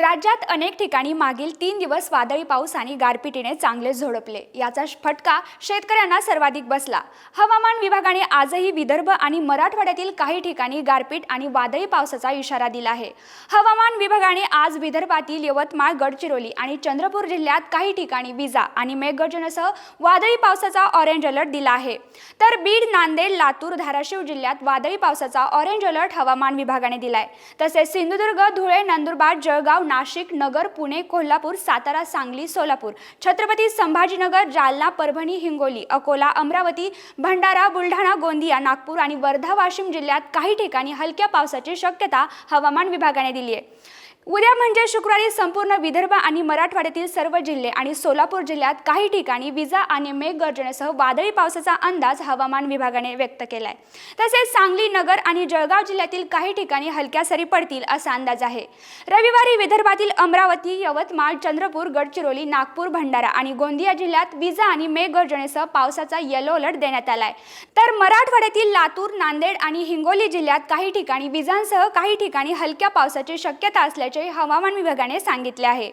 राज्यात अनेक ठिकाणी मागील तीन दिवस वादळी पाऊस आणि गारपिटीने चांगले झोडपले. याचा फटका शेतकऱ्यांना सर्वाधिक बसला. हवामान विभागाने आजही विदर्भ आणि मराठवाड्यातील काही ठिकाणी गारपीट आणि वादळी पावसाचा इशारा दिला आहे. हवामान विभागाने आज विदर्भातील यवतमाळ गडचिरोली आणि चंद्रपूर जिल्ह्यात काही ठिकाणी विजा आणि मेघगर्जनेसह वादळी पावसाचा ऑरेंज अलर्ट दिला आहे. तर बीड नांदेड लातूर धाराशिव जिल्ह्यात वादळी पावसाचा ऑरेंज अलर्ट हवामान विभागाने दिलाय. तसेच सिंधुदुर्ग धुळे नंदुरबार जळगाव नाशिक नगर पुणे कोल्हापूर सातारा सांगली सोलापूर. छत्रपती संभाजीनगर जालना परभणी हिंगोली अकोला अमरावती भंडारा बुलढाणा गोंदिया नागपूर आणि वर्धा वाशिम जिल्ह्यात काही ठिकाणी हलक्या पावसाची शक्यता हवामान विभागाने दिली आहे. उद्या म्हणजे शुक्रवारी संपूर्ण विदर्भ आणि मराठवाड्यातील सर्व जिल्हे आणि सोलापूर जिल्ह्यात काही ठिकाणी विजा आणि मेघगर्जनेसह वादळी पावसाचा अंदाज हवामान विभागाने व्यक्त केलाय. तसेच सांगली नगर आणि जळगाव जिल्ह्यातील काही ठिकाणी हलक्या सरी पडतील असा अंदाज आहे. रविवारी विदर्भातील अमरावती यवतमाळ चंद्रपूर गडचिरोली नागपूर भंडारा आणि गोंदिया जिल्ह्यात विजा आणि मेघगर्जनेसह पावसाचा येलो अलर्ट देण्यात आलाय. तर मराठवाड्यातील लातूर नांदेड आणि हिंगोली जिल्ह्यात काही ठिकाणी विजांसह काही ठिकाणी हलक्या पावसाची शक्यता असल्याचे हवामान विभागाने सांगितले आहे.